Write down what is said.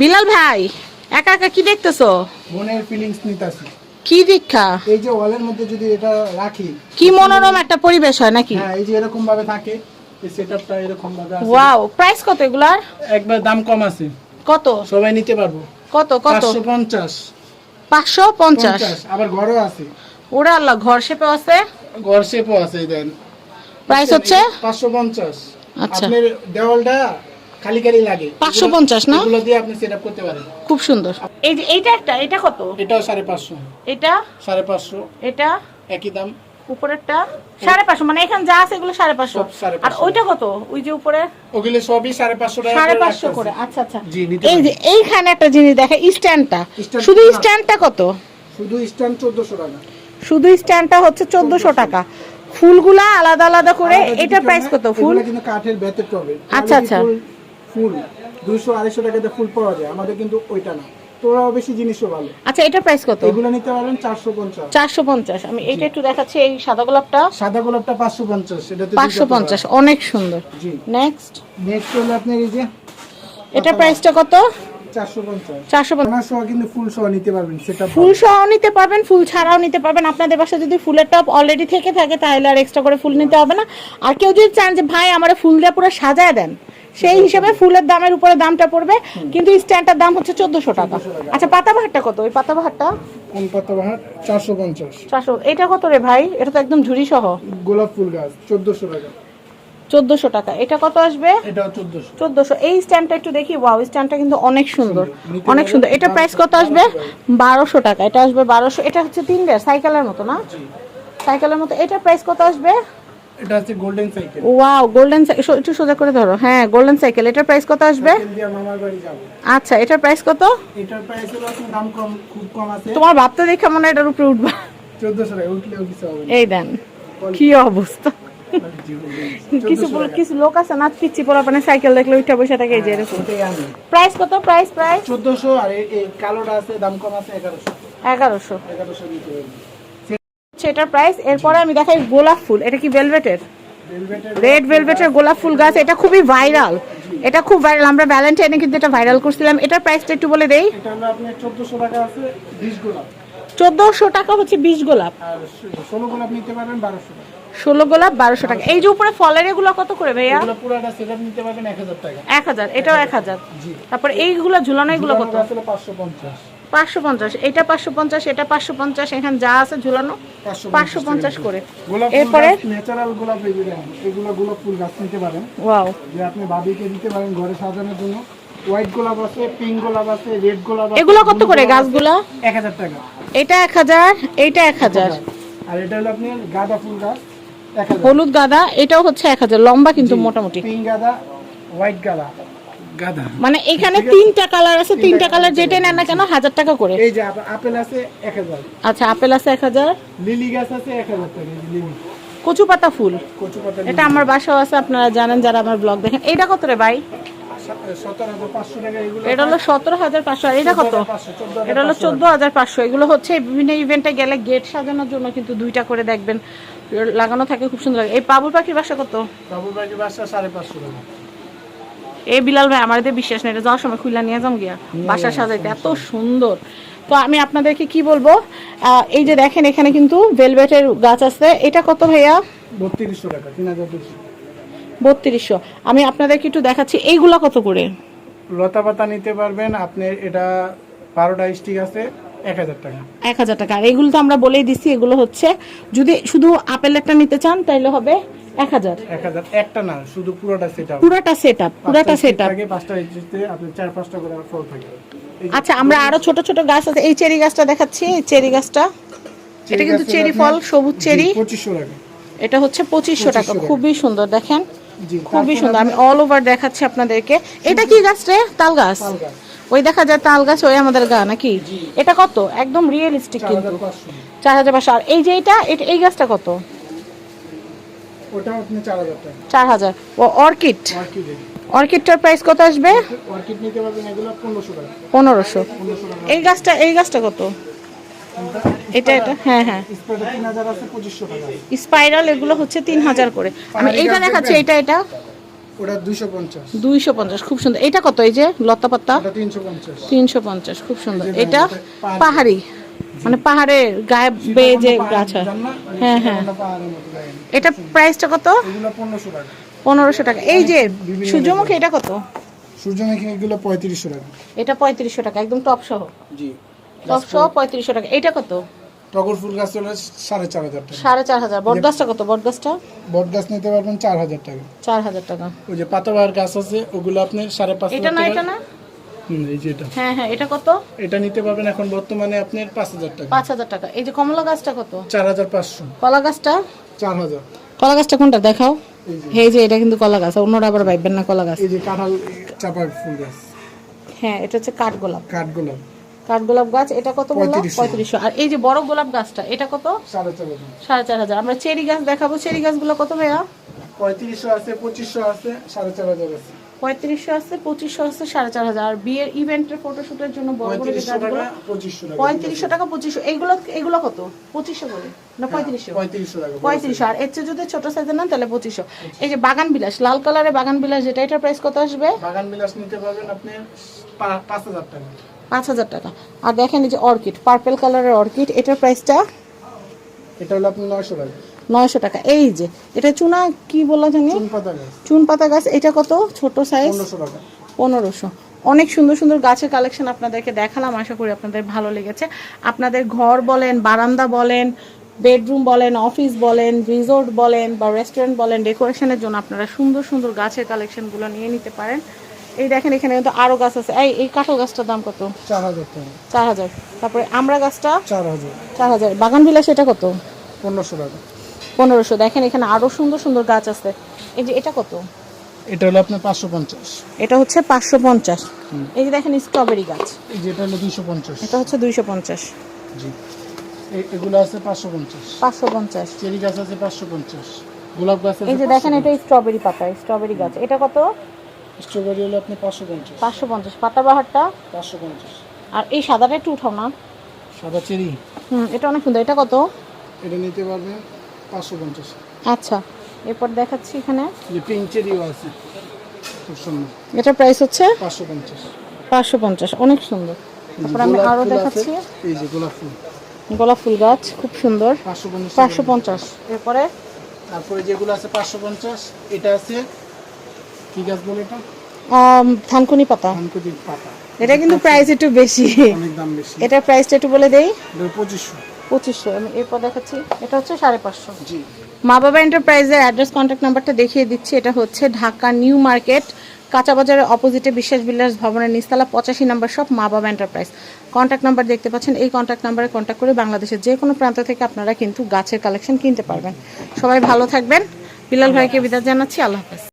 বিলাল ভাই একা একা কি দেখতেছো? মনের ফিলিংস নিতাছি। কি দীক্ষা? এই যে ওয়ালের মধ্যে যদি এটা রাখি কি মনোরম একটা পরিবেশ হয় নাকি? হ্যাঁ এই যে এরকম ভাবে থাকে এই সেটআপটা এরকম ভাবে আছে। ওয়াও প্রাইস কত এগুলার? একবার দাম কম আছে। কত? সবাই নিতে পারব। কত কত? 550 পাঁচশো পঞ্চাশ? আবার ঘরও আছে। ওরা আল্লাহ ঘর শেপে আছে? ঘর শেপও আছে দেন। প্রাইস হচ্ছে? 550 আচ্ছা। আপনার দেওয়ালটা খালি খালি লাগে। 550 না? এগুলো দিয়ে আপনি সেটআপ করতে পারেন। খুব সুন্দর। এই যে এইটা একটা এটা কত? এটাও 550 এটা? 550 এটা? একই দাম। উপরেরটা? সাড়ে পাঁচশো মানে এখানে যা আছে এগুলো সাড়ে পাঁচশো। সব সাড়ে আর ওইটা কত? ওই যে উপরে? ওগুলো সবই 550 টাকা সাড়ে করে আচ্ছা আচ্ছা। জি, নিতে এই যে এইখানে একটা জিনিস দেখে স্ট্যান্ডটা। শুধু স্ট্যান্ডটা কত? শুধু স্ট্যান্ড 1400 টাকা। শুধু স্ট্যান্ডটা হচ্ছে চোদ্দশো টাকা। ফুলগুলা আলাদা আলাদা করে এটা প্রাইস কত? ফুল? এগুলো কিন্তু কাঠের আচ্ছা, আচ্ছা। ফুল দুশো আড়াইশো টাকাতে ফুল পাওয়া যায় আমাদের কিন্তু ওইটা না। তোরাও বেশি জিনিসও ভালো। আচ্ছা এটা প্রাইস কত? এগুলো নিতে পারেন চারশো পঞ্চাশ। চারশো পঞ্চাশ। আমি এইটা একটু দেখাচ্ছি এই সাদা গোলাপটা? সাদা গোলাপটা পাঁচশো পঞ্চাশ এটাতে পাঁচশো পঞ্চাশ অনেক সুন্দর। জি। নেক্সট নেক্সট হলো আপনার এই যে এটা প্রাইসটা কত? চারশো পঞ্চাশ। চারশো পঞ্চাশ। কিন্তু ফুল সহ নিতে পারবেন সেটা ফুল সহ নিতে পারবেন ফুল ছাড়াও নিতে পারবেন। আপনাদের বাসায় যদি ফুলের টপ অলরেডি থেকে থাকে তাহলে আর এক্সট্রা করে ফুল নিতে হবে না। আর কেউ যদি চান যে ভাই আমার ফুল দিয়ে পুরো সাজায় দেন। সেই হিসেবে ফুলের দামের উপরে দামটা পড়বে কিন্তু স্ট্যান্ডটার দাম হচ্ছে চোদ্দশো টাকা। আচ্ছা পাতাবাহারটা কত? ওই পাতাবাহারটা কোন চারশো পঞ্চাশ। চারশো এটা কত রে ভাই? এটা তো একদম ঝুড়ি সহ। গোলাপ ফুল গাছ চোদ্দশো টাকা। চোদ্দশো টাকা। এটা কত আসবে? চোদ্দশো। এই স্ট্যান্ডটা একটু দেখি। ওয়াও স্ট্যান্ডটা কিন্তু অনেক সুন্দর। অনেক সুন্দর। এটা প্রাইস কত আসবে? বারোশো টাকা। এটা আসবে বারোশো। এটা হচ্ছে তিন সাইকেলের মতো না? সাইকেলের মতো। এটা প্রাইস কত আসবে? এটা গোল্ডেন সাইকেল ওয়াও গোল্ডেন একটু সোজা করে ধরো। হ্যাঁ গোল্ডেন সাইকেল এটার প্রাইস কত আসবে? আচ্ছা এটার প্রাইস কত? এটার প্রাইস হলো দাম কম খুব কম আছে। তোমার ভাবতে দেখে মনে হয় এটার উপরে উঠবা। চোদ্দশো টাকা উঠলেও কিছু হবে এই দেন কি অবস্থা। কিছু কিছু লোক আছে না পিচ্ছি পোলা মানে সাইকেল দেখলে উঠে বসে থাকে যে এরকম। প্রাইস কত? প্রাইস প্রাইস চোদ্দশো আর এই- কালোটা আছে দাম কম আছে সেটার প্রাইস এরপরে আমি দেখাই গোলাপ ফুল। এটা কি ভেলভেটের রেড ভেলভেটের গোলাপ ফুল। গাছ এটা খুবই ভাইরাল এটা খুব ভাইরাল আমরা ভ্যালেন্টাইনে কিন্তু এটা ভাইরাল করছিলাম। এটার প্রাইসটা একটু বলে দেই। চোদ্দশো টাকা আছে বিশ গোলাপ। চোদ্দশো টাকা হচ্ছে বিশ গোলাপ। আর ষোলো গোলাপ বারোশো টাকা। এই যে উপরে ফলের এগুলো কত করে ভাইয়া? এগুলো পুরাটা সেট নিতে পারবেন এক হাজার এটাও এক হাজার। জি। তারপর এইগুলো ঝুলানো এগুলো কত? আসলে পাঁচশো পঞ্চাশ। পাঁচশো পঞ্চাশ এটা পাঁচশো পঞ্চাশ এটা পাঁচশো পঞ্চাশ এখানে যা আছে ঝুলানো পাঁচশো পঞ্চাশ করে। এরপরে? ন্যাচারাল গোলাপ এগুলো এগুলো গোলাপ ফুল গাছ নিতে পারেন। ওয়াও। যে আপনি বাবিকে দিতে পারেন ঘরে সাজানোর জন্য। হোয়াইট গোলাপ আছে পিঙ্ক গোলাপ আছে রেড গোলাপ আছে এগুলো কত করে। গাছগুলা? এক হাজার টাকা। এটা এক হাজার এইটা এক হাজার। আর এটা হলো আপনি গাঁদা ফুল গাছ হলুদ গাঁদা এটাও হচ্ছে এক হাজার লম্বা কিন্তু মোটামুটি। পিঙ্ক গাঁদা হোয়াইট গাঁদা। মানে এখানে তিনটা কালার আছে তিনটা কালার যেটাই নেন না কেন হাজার টাকা করে। এই যে আপেল আছে এক হাজার। আচ্ছা আপেল আছে এক হাজার। লিলি গাছ আছে এক হাজার টাকা কচু পাতা ফুল। এটা আমার বাসাও আছে আপনারা জানেন যারা আমার ব্লগ দেখেন। এটা কত রে ভাই? এটা হলো সতেরো হাজার পাঁচশো। আর এটা কত? এটা হলো চোদ্দ হাজার পাঁচশো। এগুলো হচ্ছে বিভিন্ন ইভেন্টে গেলে গেট সাজানোর জন্য কিন্তু দুইটা করে দেখবেন। লাগানো থাকে খুব সুন্দর লাগে। এই বাবুর পাখির বাসা কত? বাবুর বাড়ি বাসা সাড়ে পাঁচশো টাকা। এই বিলাল ভাই আমাদের বিশ্বাস নেই এটা যাওয়ার সময় খুলে নিয়ে যাম গিয়া। বাসা সাজাইতে এত সুন্দর। তো আমি আপনাদেরকে কি বলব? এই যে দেখেন এখানে কিন্তু ভেলভেটের গাছ আছে। এটা কত ভাইয়া? বত্রিশশো টাকা তিন হাজার বত্রিশশো। আমি আপনাদেরকে একটু দেখাচ্ছি এইগুলা কত করে? লতা পাতা নিতে পারবেন আপনি এটা বারোটা স্টিক আছে এক হাজার টাকা। এক হাজার টাকা। আর এগুলো তো আমরা বলেই দিচ্ছি এগুলো হচ্ছে যদি শুধু আপেলেরটা নিতে চান তাহলে হবে এক হাজার। এক হাজার। একটা না শুধু পুরোটা সেট আপ পুরাটা সেট আপ পুরাটা সেট আপ পাঁচটা স্টিচতে আপনি চার পাঁচটা করে ফল থাকে। আচ্ছা আমরা আরও ছোট ছোট গাছ আছে। এই চেরি গাছটা দেখাচ্ছি এই চেরি গাছটা। এটা কিন্তু চেরি ফল সবুজ চেরি। পঁচিশশো টাকা। এটা হচ্ছে পঁচিশশো টাকা খুবই সুন্দর দেখেন। খুবই সুন্দর। আমি অল ওভার দেখাচ্ছি আপনাদেরকে। এটা কি গাছ রে? তাল গাছ? ওই দেখা যায় তাল গাছ ওই আমাদের গা নাকি? এটা কত? একদম রিয়েলিস্টিক কিন্তু। চার হাজার পাঁচশো। আর এই যে এটা- এই গাছটা কত? ওটাও আপনি চার হাজার টাকা। চার হাজার। ও অর্কিড? অর্কিডের অর্কিডটার প্রাইস কত আসবে? অর্কিড নিতে পারবেন এগুলো পনেরোশো টাকা। পনেরোশো। পনেরোশো টাকা। এই গাছটা এই গাছটা কত? এটা এটা হ্যাঁ হ্যাঁ। স্পাইরাল এগুলো হচ্ছে তিন হাজার করে। আমি এইটা দেখাচ্ছি এটা এটা ওটা দুইশো পঞ্চাশ। দুইশো পঞ্চাশ খুব সুন্দর। এটা কত এই যে লতা পাতা ওটা তিনশো পঞ্চাশ। তিনশো পঞ্চাশ খুব সুন্দর। এটা পাহাড়ি। মানে পাহাড়ের গায়ে বেয়ে যে গাছ হয়। হ্যাঁ, হ্যাঁ। এটা প্রাইসটা কত? পনেরোশো টাকা। এই যে সূর্যমুখী এটা কত? সূর্যমুখী এগুলো পঁয়ত্রিশশো টাকা। এটা পঁয়ত্রিশশো টাকা একদম টপ সহ। জি। টপ সহ পঁয়ত্রিশশো টাকা। এটা কত? টগর ফুল গাছ হলো সাড়ে চার হাজার টাকা। সাড়ে চার হাজার। বট গাছটা কত? বট গাছটা? বট গাছ নিতে পারবেন চার হাজার টাকা। চার হাজার টাকা। ওই যে পাতাবাহার গাছ আছে ওগুলো আপনি সাড়ে পাঁচ এটা না এটা না? এই যে এটা। হ্যাঁ হ্যাঁ এটা কত? এটা নিতে পারবেন এখন বর্তমানে আপনার পাঁচ হাজার টাকা। পাঁচ হাজার টাকা। এই যে কমলা গাছটা কত? চার হাজার পাঁচশো। কলা গাছটা? চার হাজার। কলা গাছটা কোনটা দেখাও? এই যে। এটা কিন্তু কলা গাছ। অন্যরা আবার ভাববেন না কলা গাছ। এই যে কাঁঠাল চাপা ফুল গাছ। হ্যাঁ এটা হচ্ছে গাছ কত বললাম পঁয়ত্রিশশো। আর এই যে বড় গোলাপ গাছটা এটা কত? সাড়ে চার হাজার। সাড়ে চার হাজার। আমরা চেরি গাছ দেখাবো। চেরি গাছগুলো কত ভাইয়া? পঁয়ত্রিশশো আছে পঁচিশশো আছে সাড়ে চার হাজার আছে। পঁয়ত্রিশশো আছে পঁচিশশো আছে সাড়ে চার হাজার। আর বিয়ের ইভেন্টের ফটোশুটের জন্য বড় বড় পঁয়ত্রিশশো টাকা পঁচিশশো এইগুলো এগুলো কত? পঁচিশশো করে? না পঁয়ত্রিশশো। পঁয়ত্রিশশো আর এর চেয়ে যদি ছোট সাইজের নেন তাহলে পঁচিশশো। এই যে বাগান বিলাস লাল কালারের বাগান বিলাস যেটা এটার প্রাইস কত আসবে? বাগান বিলাস নিতে পারবেন আপনি পাঁচ হাজার টাকা। পাঁচ হাজার টাকা। আর দেখেন এই যে অর্কিড পার্পেল কালারের অর্কিড এটার প্রাইসটা এটা হলো আপনি নয়শো টাকা। নয়শো টাকা। এই যে এটা চুনা কি বলা জানি? চুন পাতা গাছ এটা কত? ছোট সাইজ পনেরোশো অনেক সুন্দর সুন্দর গাছের কালেকশন আপনাদেরকে দেখালাম আশা করি আপনাদের ভালো লেগেছে। আপনাদের ঘর বলেন বারান্দা বলেন বেডরুম বলেন অফিস বলেন রিসোর্ট বলেন বা রেস্টুরেন্ট বলেন ডেকোরেশনের জন্য আপনারা সুন্দর সুন্দর গাছের কালেকশনগুলো নিয়ে নিতে পারেন। এই দেখেন এখানে কিন্তু আরও গাছ আছে। এই এই কাঁঠাল গাছটার দাম কত? চার হাজার চার হাজার। তারপরে আমরা গাছটা? চার হাজার। চার হাজার। বাগান বিলাস এটা কত? পনেরোশো টাকা। পনেরোশো। দেখেন এখানে আরও সুন্দর সুন্দর গাছ আছে। এই যে এটা কত? এটা হলো আপনার পাঁচশো পঞ্চাশ। এটা হচ্ছে পাঁচশো পঞ্চাশ। এই যে দেখেন স্ট্রবেরি গাছ। এই যে এটা হলো দুইশো পঞ্চাশ। এটা হচ্ছে দুইশো পঞ্চাশ। জি। এগুলো আছে পাঁচশো পঞ্চাশ। পাঁচশো পঞ্চাশ। চেরি গাছ আছে পাঁচশো পঞ্চাশ। গোলাপ গাছ এই যে দেখেন এটা স্ট্রবেরি পাতা স্ট্রবেরি গাছ। এটা কত? স্ট্রবেরি হলো আপনি পাঁচশো পঞ্চাশ। পাঁচশো পঞ্চাশ। পাতাবাহারটা? পাঁচশো পঞ্চাশ। আর এই সাদাটা একটু উঠাও না। সাদা চেরি। হুম এটা অনেক সুন্দর। এটা কত? এটা নিতে পারবেন পাঁচশো পঞ্চাশ। আচ্ছা এরপর দেখাচ্ছি এখানে। যে পিঙ্ক চেরিও আছে খুব সুন্দর। এটার প্রাইস হচ্ছে? পাঁচশো পঞ্চাশ। পাঁচশো পঞ্চাশ অনেক সুন্দর। তারপর আমি আরও দেখাচ্ছি। এই যে গোলাপ ফুল। গোলাপ ফুল গাছ খুব সুন্দর। পাঁচশো পঞ্চাশ। পাঁচশো পঞ্চাশ। এরপরে? তারপরে যেগুলো আছে পাঁচশো পঞ্চাশ এটা আছে কি গাছ বলে এটা? থানকুনি পাতা। ধানকুটি পাতা। এটা কিন্তু প্রাইস একটু বেশি। অনেক দাম বেশি। এটার প্রাইসটা একটু বলে দেই। এটা পঁচিশশো আমি এরপর দেখাচ্ছি। এটা হচ্ছে সাড়ে পাঁচশো। জি। মা বাবা এন্টারপ্রাইজের অ্যাড্রেস কন্ট্যাক্ট নাম্বারটা দেখিয়ে দিচ্ছি। এটা হচ্ছে ঢাকা নিউ মার্কেট কাঁচা বাজারের অপোজিটে বিশ্বাস বিলাস ভবনের নিস্তালা পঁচাশি নাম্বার শপ মা বাবা এন্টারপ্রাইজ। কন্ট্যাক্ট নাম্বার দেখতে পাচ্ছেন। এই কন্ট্যাক্ট নাম্বারে কন্ট্যাক্ট করে বাংলাদেশের যে কোনো প্রান্ত থেকে আপনারা কিন্তু গাছের কালেকশন কিনতে পারবেন। সবাই ভালো থাকবেন। বিলাল ভাইকে বিদায় জানাচ্ছি। আল্লাহ হাফেজ।